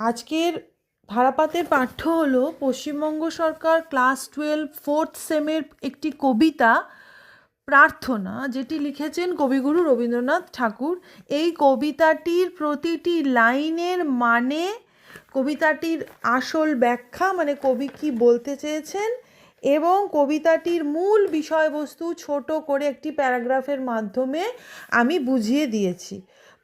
আজকের ধারাপাতের পাঠ্য হলো পশ্চিমবঙ্গ সরকার ক্লাস টুয়েলভ ফোর্থ সেমের একটি কবিতা প্রার্থনা, যেটি লিখেছেন কবিগুরু রবীন্দ্রনাথ ঠাকুর। এই কবিতাটির প্রতিটি লাইনের মানে কবিতাটির আসল ব্যাখ্যা মানে কবি কি বলতে চেয়েছেন, এবং কবিতাটির মূল বিষয়বস্তু ছোট করে একটি প্যারাগ্রাফের মাধ্যমে আমি বুঝিয়ে দিয়েছি।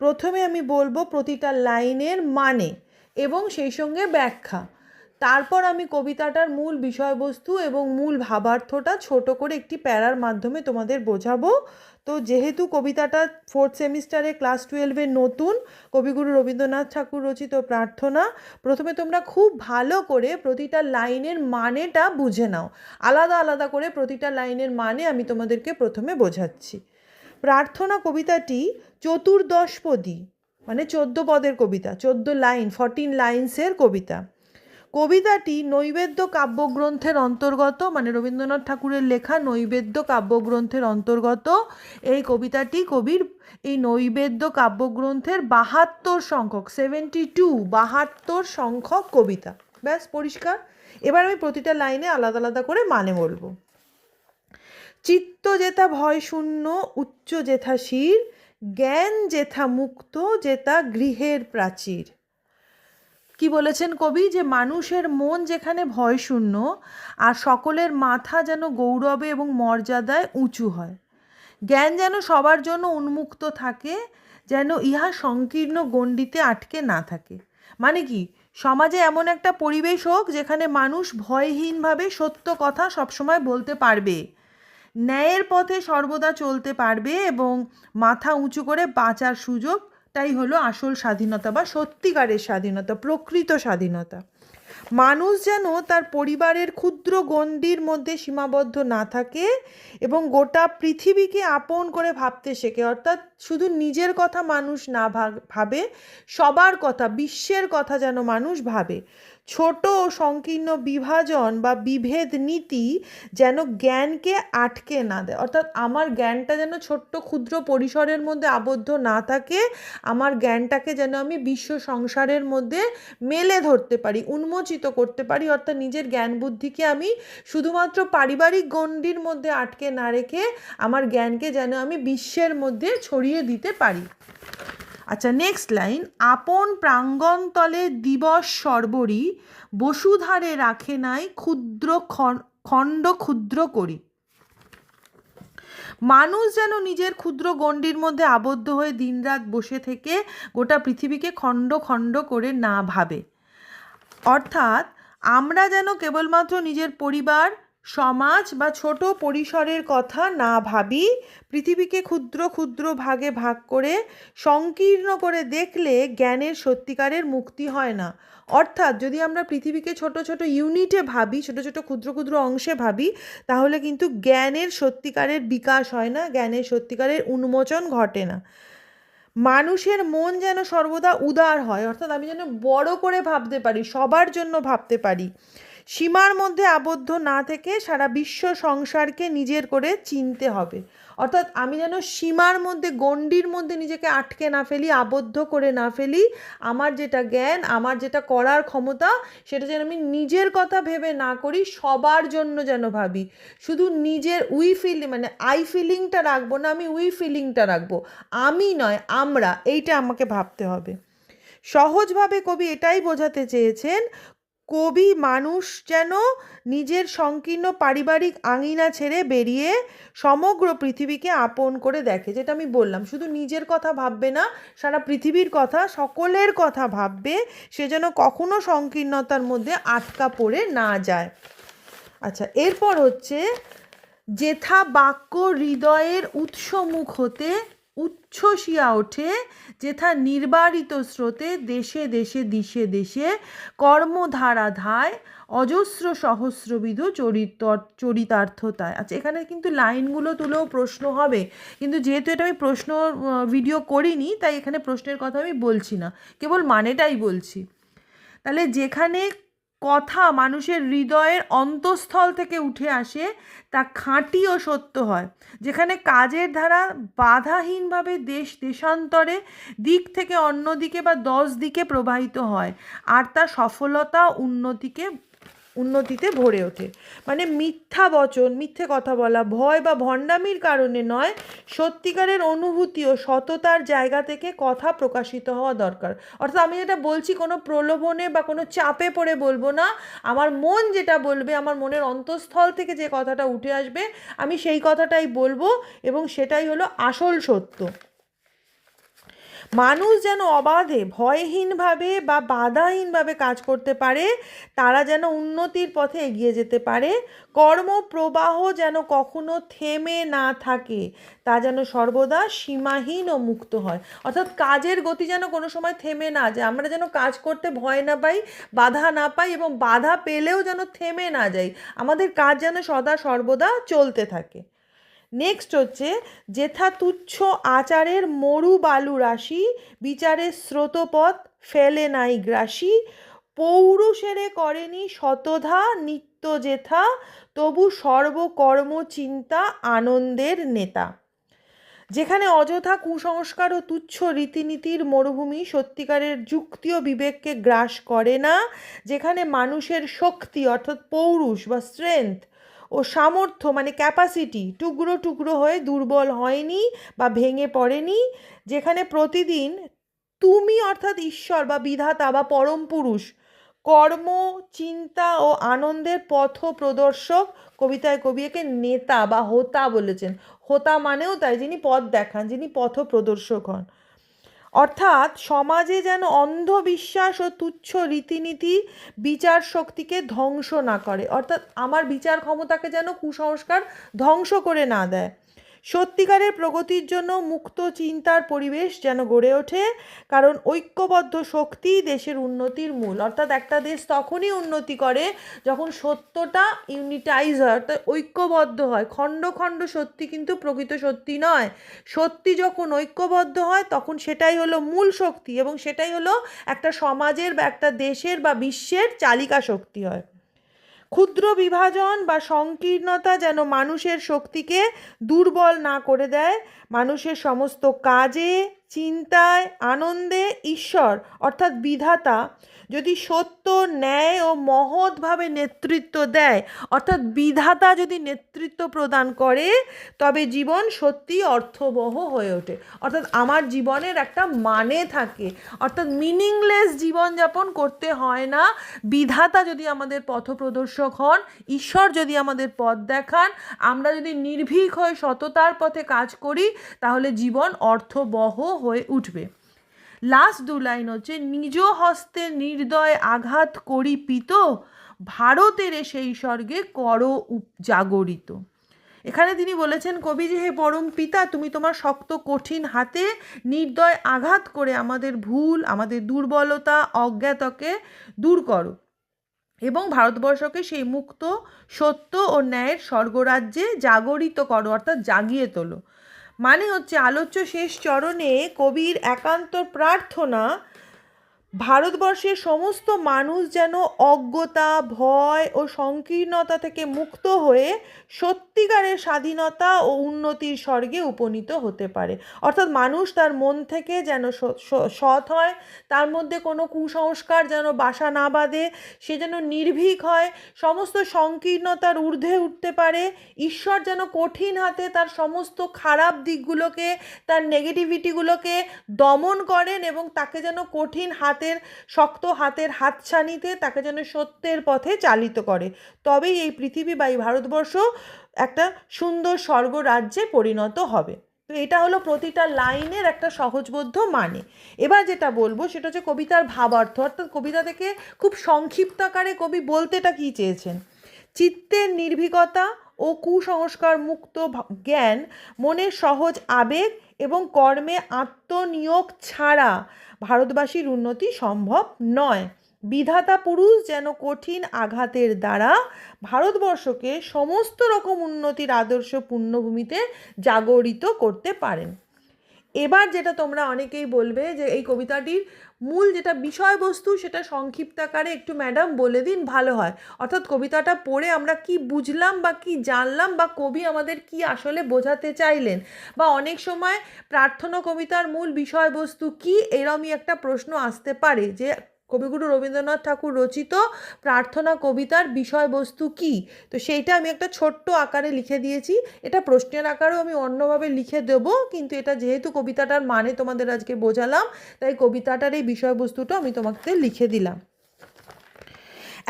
প্রথমে আমি বলব প্রতিটা লাইনের মানে। এবং সেই সঙ্গে ব্যাখ্যা। তারপর আমি কবিতাটার মূল বিষয়বস্তু এবং মূল ভাবার্থটা ছোট করে একটি প্যারার মাধ্যমে তোমাদের বোঝাবো। তো যেহেতু কবিতাটা ফোর্থ সেমিস্টারে ক্লাস টুয়েলভের নতুন, কবিগুরু রবীন্দ্রনাথ ঠাকুর রচিত প্রার্থনা, প্রথমে তোমরা খুব ভালো করে প্রতিটা লাইনের মানেটা বুঝে নাও। আলাদা আলাদা করে প্রতিটা লাইনের মানে আমি তোমাদেরকে প্রথমে বোঝাচ্ছি। প্রার্থনা কবিতাটি চতুর্দশপদী মানে চোদ্দ পদের কবিতা, চোদ্দ লাইন ফর্টিন লাইন্সের কবিতা। কবিতাটি নৈবেদ্য কাব্যগ্রন্থের অন্তর্গত মানে রবীন্দ্রনাথ ঠাকুরের লেখা নৈবেদ্য কাব্যগ্রন্থের অন্তর্গত, এই কবিতাটি কবির এই নৈবেদ্য কাব্যগ্রন্থের বাহাত্তর সংখ্যক সেভেন্টি টু বাহাত্তর সংখ্যক কবিতা। ব্যাস, পরিষ্কার? এবার আমি প্রতিটা লাইনে আলাদা আলাদা করে মানে বলব। চিত্ত যেথা ভয় শূন্য, উচ্চ যেথা শির জ্ঞান যেথা মুক্ত, যেথা গৃহের প্রাচীর। কি বলেছেন কবি? যে মানুষের মন যেখানে ভয়শূন্য, আর সকলের মাথা যেন গৌরবে এবং মর্যাদায় উঁচু হয়। জ্ঞান যেন সবার জন্য উন্মুক্ত থাকে, যেন ইহা সংকীর্ণ গণ্ডিতে আটকে না থাকে। মানে কি? সমাজে এমন একটা পরিবেশ হোক, যেখানে মানুষ ভয়হীনভাবে সত্য কথা সবসময় বলতে পারবে। ন্যায়ের পথে সর্বদা চলতে পারবে এবং মাথা উঁচু করে বাঁচার সুযোগটাই হলো আসল স্বাধীনতা বা সত্যিকারের স্বাধীনতা, প্রকৃত স্বাধীনতা। মানুষ যেন তার পরিবারের ক্ষুদ্র গণ্ডির মধ্যে সীমাবদ্ধ না থাকে এবং গোটা পৃথিবীকে আপন করে ভাবতে শেখে। অর্থাৎ শুধু নিজের কথা মানুষ না ভাবে, সবার কথা, বিশ্বের কথা যেন মানুষ ভাবে। ছোট সংকীর্ণ বিভাজন বা বিভেদ নীতি যেন জ্ঞানকে আটকে না দেয়। অর্থাৎ আমার জ্ঞানটা যেন ছোট্ট ক্ষুদ্র পরিসরের মধ্যে আবদ্ধ না থাকে, আমার জ্ঞানটাকে যেন আমি বিশ্ব সংসারের মধ্যে মেলে ধরতে পারি, উন্মোচিত করতে পারি। অর্থাৎ নিজের জ্ঞান বুদ্ধিকে আমি শুধুমাত্র পারিবারিক গণ্ডির মধ্যে আটকে না রেখে আমার জ্ঞানকে যেন আমি বিশ্বের মধ্যে ছড়িয়ে দিতে পারি। আচ্ছা নেক্সট লাইন আপন প্রাঙ্গণতলে দিবস সর্বরি, বসুধারে রাখে নাই ক্ষুদ্র খণ্ড ক্ষুদ্র করি। মানুষ যেন নিজের ক্ষুদ্র গণ্ডির মধ্যে আবদ্ধ হয়ে দিনরাত বসে থেকে গোটা পৃথিবীকে খণ্ড খণ্ড করে না ভাবে। অর্থাৎ, আমরা যেন কেবলমাত্র নিজের পরিবার সমাজ বা ছোট পরিসরের কথা না ভাবি, পৃথিবীকে ক্ষুদ্র ক্ষুদ্র ভাগে ভাগ করে সংকীর্ণ করে দেখলে জ্ঞানের সত্যিকারের মুক্তি হয় না। অর্থাৎ যদি আমরা পৃথিবীকে ছোট ছোট ইউনিটে ভাবি, ছোট ছোট ক্ষুদ্র ক্ষুদ্র অংশে ভাবি, তাহলে কিন্তু জ্ঞানের সত্যিকারের বিকাশ হয় না, জ্ঞানের সত্যিকারের উন্মোচন ঘটে না। মানুষের মন যেন সর্বদা উদার হয়, অর্থাৎ আমি যেন বড় করে ভাবতে পারি, সবার জন্য ভাবতে পারি। সীমার মধ্যে আবদ্ধ না থেকে সারা বিশ্ব সংসারকে নিজের করে চিনতে হবে। অর্থাৎ আমি যেন সীমার মধ্যে, গণ্ডির মধ্যে নিজেকে আটকে না ফেলি, আবদ্ধ করে না ফেলি, আমার যেটা জ্ঞান, আমার যেটা করার ক্ষমতা, সেটা যেন আমি নিজের কথা ভেবে না করি, সবার জন্য যেন ভাবি। শুধু নিজের উই ফিল মানে আই ফিলিংটা রাখব না, আমি উই ফিলিংটা রাখব। আমি নয়, আমরা, এইটা আমাকে ভাবতে হবে। সহজভাবে কবি এটাই বোঝাতে চেয়েছেন কবি মানুষ যেন নিজের সংকীর্ণ পারিবারিক আঙিনা ছেড়ে বেরিয়ে সমগ্র পৃথিবীকে আপন করে দেখে, যেটা আমি বললাম। শুধু নিজের কথা ভাববে না, সারা পৃথিবীর কথা, সকলের কথা ভাববে, সে যেন কখনো সংকীর্ণতার মধ্যে আটকা পড়ে না যায়। আচ্ছা এরপর হচ্ছে, যেথা বাক্য হৃদয়ের উৎসমুখ হতে উচ্ছ্বসিয়া ওঠে যেথা নির্বারিত স্রোতে দেশে দেশে দিশে দেশে কর্মধারা ধায় অজস্র সহস্রবিধ চরিত চরিতার্থতায়। আচ্ছা এখানে কিন্তু লাইনগুলো তুলেও প্রশ্ন হবে। কিন্তু যেহেতু এটা আমি প্রশ্ন ভিডিও করিনি, তাই এখানে প্রশ্নের কথা আমি বলছি না। কেবল মানেটাই বলছি। তাহলে যেখানে কথা মানুষের হৃদয়ের অন্তঃস্থল থেকে উঠে আসে, তা খাঁটি ও সত্য হয়। যেখানে কাজের ধারা বাধাহীনভাবে দেশ দেশান্তরে দিক থেকে অন্য দিকে বা দশ দিকে প্রবাহিত হয়, আর তা সফলতা উন্নতিকে উন্নতিতে ভরে ওঠে। মানে মিথ্যা বচন, মিথ্যে কথা বলা, ভয় বা ভণ্ডামির কারণে নয়, সত্যিকারের অনুভূতি ও সততার জায়গা থেকে কথা প্রকাশিত হওয়া দরকার। অর্থাৎ আমি যেটা বলছি, কোনো প্রলোভনে বা কোনো চাপে পড়ে বলব না। আমার মন যেটা বলবে, আমার মনের অন্তঃস্থল থেকে যে কথাটা উঠে আসবে, আমি সেই কথাটাই বলব এবং সেটাই হলো আসল সত্য। মানুষ যেন অবাধে, ভয়হীনভাবে বা বাধাহীনভাবে কাজ করতে পারে, তারা যেন উন্নতির পথে এগিয়ে যেতে পারে। কর্মপ্রবাহ যেন কখনো থেমে না থাকে, তা যেন সর্বদা সীমাহীন ও মুক্ত হয়। অর্থাৎ কাজের গতি যেন কোনো সময় থেমে না যায়, আমরা যেন কাজ করতে ভয় না পাই, বাধা না পাই এবং বাধা পেলেও যেন থেমে না যাই। আমাদের কাজ যেন সদা সর্বদা চলতে থাকে। নেক্সট হচ্ছে, যেথা তুচ্ছ আচারের মরু বালু রাশি, বিচারের স্রোতপথ ফেলে নাই গ্রাসী, পৌরুষেরে করেনি শতধা নিত্য যেথা, তবু সর্বকর্ম চিন্তা আনন্দের নেতা। যেখানে অযথা কুসংস্কার ও তুচ্ছ রীতিনীতির মরুভূমি সত্যিকারের যুক্তি ও বিবেককে গ্রাস করে না, যেখানে মানুষের শক্তি অর্থাৎ পৌরুষ বা স্ট্রেংথ ও সামর্থ্য মানে ক্যাপাসিটি টুকরো টুকরো হয়ে দুর্বল হয়নি বা ভেঙে পড়েনি, যেখানে প্রতিদিন তুমি অর্থাৎ ঈশ্বর বা বিধাতা বা পরম পুরুষ, কর্ম, চিন্তা ও আনন্দের পথ প্রদর্শক কবিতায় কবি একে নেতা বা হোতা বলেছেন। হোতা মানেও তাই যিনি পথ দেখান, যিনি পথ প্রদর্শক হন। অর্থাৎ সমাজে যেন অন্ধবিশ্বাস ও তুচ্ছ রীতিনীতি বিচার শক্তিকে ধ্বংস না করে। অর্থাৎ আমার বিচার ক্ষমতাকে যেন কুসংস্কার ধ্বংস করে না দেয়। সত্যিকারের প্রগতির জন্য মুক্ত চিন্তার পরিবেশ যেন গড়ে ওঠে, কারণ ঐক্যবদ্ধ শক্তি দেশের উন্নতির মূল। অর্থাৎ একটা দেশ তখনই উন্নতি করে যখন সত্যটা ইউনিটাইজ হয়, অর্থাৎ ঐক্যবদ্ধ হয়। খণ্ড খণ্ড সত্যি কিন্তু প্রকৃত সত্যি নয়। সত্যি যখন ঐক্যবদ্ধ হয়, তখন সেটাই হলো মূল শক্তি এবং সেটাই হলো একটা সমাজের বা একটা দেশের বা বিশ্বের চালিকা শক্তি হয়। ক্ষুদ্র বিভাজন বা সংকীর্ণতা যেন মানুষের শক্তিকে দুর্বল না করে দেয় মানুষের সমস্ত কাজে চিন্তায় আনন্দে ঈশ্বর, অর্থাৎ বিধাতা, যদি সত্য, ন্যায় ও মহৎভাবে নেতৃত্ব দেয়, অর্থাৎ বিধাতা যদি নেতৃত্ব প্রদান করে, তবে জীবন সত্যি অর্থবহ হয়ে ওঠে। অর্থাৎ আমার জীবনের একটা মানে থাকে। অর্থাৎ মিনিংলেস জীবনযাপন করতে হয় না। বিধাতা যদি আমাদের পথপ্রদর্শক হন, ঈশ্বর যদি আমাদের পথ দেখান, আমরা যদি নির্ভীক হয়ে সততার পথে কাজ করি, তাহলে জীবন অর্থবহ হয়ে উঠবে। লাস্ট দু লাইন হচ্ছে, নিজ হস্তে নির্দয় আঘাত করি পিত ভারতের সেই স্বর্গে কর জাগরিত। এখানে তিনি বলেছেন, কবি যে হে পরম পিতা, তুমি তোমার শক্ত কঠিন হাতে নির্দয় আঘাত করে আমাদের ভুল, আমাদের দুর্বলতা, অজ্ঞাতকে দূর করো এবং ভারতবর্ষকে সেই মুক্ত, সত্য ও ন্যায়ের স্বর্গরাজ্যে জাগরিত করো, অর্থাৎ জাগিয়ে তোলো। মানে হচ্ছে আলোচ্য শেষ চরণে কবির একান্ত প্রার্থনা ভারতবর্ষের সমস্ত মানুষ যেন অজ্ঞতা, ভয় ও সংকীর্ণতা থেকে মুক্ত হয়ে সত্যিকারের স্বাধীনতা ও উন্নতির স্বর্গে উপনীত হতে পারে। অর্থাৎ মানুষ তার মন থেকে যেন সৎ হয়, তার মধ্যে কোনো কুসংস্কার যেন বাসা না বাঁধে, সে যেন নির্ভীক হয়, সমস্ত সংকীর্ণতার ঊর্ধ্বে উঠতে পারে, ঈশ্বর যেন কঠিন হাতে তার সমস্ত খারাপ দিকগুলোকে, তার নেগেটিভিটিগুলোকে দমন করেন এবং তাকে যেন কঠিন হাতে হাতের, শক্ত হাতের হাতছানিতে তাকে যেন সত্যের পথে চালিত করে। তবেই এই পৃথিবী বা এই ভারতবর্ষ একটা সুন্দর স্বর্গরাজ্যে পরিণত হবে। তো এটা হলো প্রতিটা লাইনের একটা সহজবোধ্য মানে। এবার যেটা বলব সেটা হচ্ছে কবিতার ভাবার্থ অর্থাৎ কবিতা থেকে খুব সংক্ষিপ্ত আকারে কবি বলতেটা কী চেয়েছেন? চিত্তের নির্ভীকতা ও কুসংস্কার মুক্ত জ্ঞান, মনের সহজ আবেগ এবং কর্মে আত্মনিয়োগ ছাড়া ভারতবাসীর উন্নতি সম্ভব নয়। বিধাতা পুরুষ যেন কঠিন আঘাতের দ্বারা ভারতবর্ষকে সমস্ত রকম উন্নতির আদর্শ পূর্ণভূমিতে জাগরিত করতে পারেন। এবার যেটা তোমরা অনেকেই বলবে যে এই কবিতাটির মূল যেটা বিষয়বস্তু সেটা সংক্ষিপ্ত আকারে একটু ম্যাডাম বলে দিন, ভালো হয়। অর্থাৎ কবিতাটা পড়ে আমরা কি বুঝলাম বা কি জানলাম বা কবি আমাদের কি আসলে বোঝাতে চাইলেন? বা অনেক সময় প্রার্থনা কবিতার মূল বিষয়বস্তু কি? এরমই একটা প্রশ্ন আসতে পারে যে কবিগুরু রবীন্দ্রনাথ ঠাকুর রচিত প্রার্থনা কবিতার বিষয়বস্তু কি? তো সেইটা আমি একটা ছোট্ট আকারে লিখে দিয়েছি। এটা প্রশ্নের আকারেও আমি অন্যভাবে লিখে দেবো, কিন্তু এটা যেহেতু কবিতাটার মানে তোমাদের আজকে বোঝালাম, তাই কবিতাটার এই বিষয়বস্তুটা আমি তোমাকে লিখে দিলাম।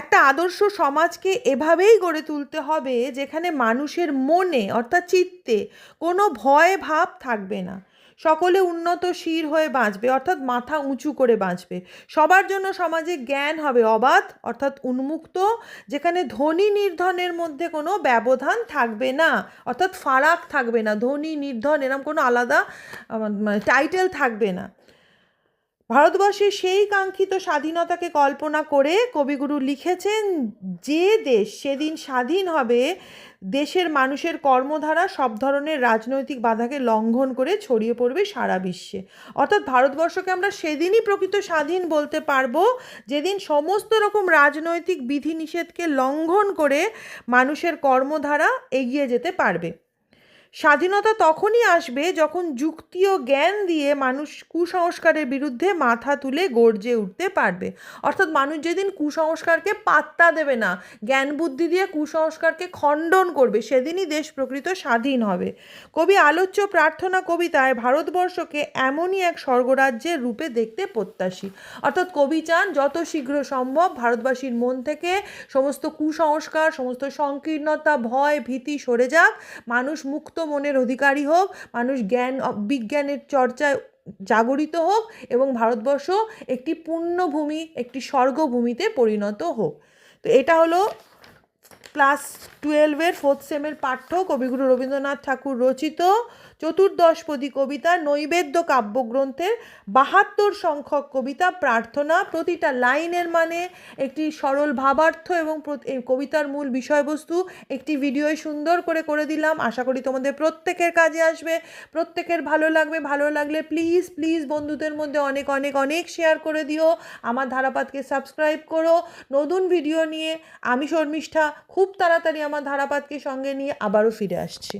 একটা আদর্শ সমাজকে এভাবেই গড়ে তুলতে হবে যেখানে মানুষের মনে অর্থাৎ চিত্তে কোনো ভয় ভাব থাকবে না। সকলে উন্নত শির হয়ে বাঁচবে, অর্থাৎ মাথা উঁচু করে বাঁচবে। সবার জন্য সমাজে জ্ঞান হবে অবাধ, অর্থাৎ উন্মুক্ত, যেখানে ধনী নির্ধনের মধ্যে কোনো ব্যবধান থাকবে না, অর্থাৎ ফারাক থাকবে না। ধনী নির্ধন এরম কোনো আলাদা টাইটেল থাকবে না। ভারতবর্ষের সেই কাঙ্ক্ষিত স্বাধীনতাকে কল্পনা করে কবিগুরু লিখেছেন, যে দেশ সেদিন স্বাধীন হবে, দেশের মানুষের কর্মধারা সব ধরনের রাজনৈতিক বাধাকে লঙ্ঘন করে ছড়িয়ে পড়বে সারা বিশ্বে। অর্থাৎ ভারতবর্ষকে আমরা সেদিনই প্রকৃত স্বাধীন বলতে পারব, যেদিন সমস্ত রকম রাজনৈতিক বিধিনিষেধকে লঙ্ঘন করে মানুষের কর্মধারা এগিয়ে যেতে পারবে। স্বাধীনতা তখনই আসবে যখন যুক্তি ও জ্ঞান দিয়ে মানুষ কুসংস্কারের বিরুদ্ধে মাথা তুলে গর্জে উঠতে পারবে। অর্থাৎ মানুষ যেদিন কুসংস্কারকে পাত্তা দেবে না, জ্ঞান বুদ্ধি দিয়ে কুসংস্কারকে খণ্ডন করবে, সেদিনই দেশ প্রকৃত স্বাধীন হবে। কবি আলোচ্য প্রার্থনা কবিতায় ভারতবর্ষকে এমনই এক স্বর্গরাজ্যের রূপে দেখতে প্রত্যাশী। অর্থাৎ কবি চান, যত শীঘ্র সম্ভব ভারতবাসীর মন থেকে সমস্ত কুসংস্কার, সমস্ত সংকীর্ণতা, ভয়, ভীতি সরে যাক, মানুষ মুক্ত মনের অধিকারী হোক, মানুষ জ্ঞান বিজ্ঞানের চর্চায় জাগরিত হোক এবং ভারতবর্ষ একটি পুণ্যভূমি একটি স্বর্গভূমিতে পরিণত হোক। তো এটা হলো ক্লাস টুয়েলভের ফোর্থ সেমের পাঠ্য। কবিগুরু রবীন্দ্রনাথ ঠাকুর রচিত। চতুর্দশপদী কবিতা নৈবেদ্য কাব্যগ্রন্থের বাহাত্তর সংখ্যক কবিতা প্রার্থনা, প্রতিটা লাইনের মানে একটি সরল ভাবার্থ এবং কবিতার মূল বিষয়বস্তু একটি ভিডিওয় সুন্দর করে করে দিলাম। আশা করি তোমাদের প্রত্যেকের কাজে আসবে। প্রত্যেকের ভালো লাগবে। ভালো লাগলে প্লিজ প্লিজ বন্ধুদের মধ্যে অনেক অনেক অনেক শেয়ার করে দিও। আমার ধারাপাতকে সাবস্ক্রাইব করো। নতুন ভিডিও নিয়ে আমি শর্মিষ্ঠা। খুব তাড়াতাড়ি আমার ধারাপাতকে সঙ্গে নিয়ে আবারও ফিরে আসছি।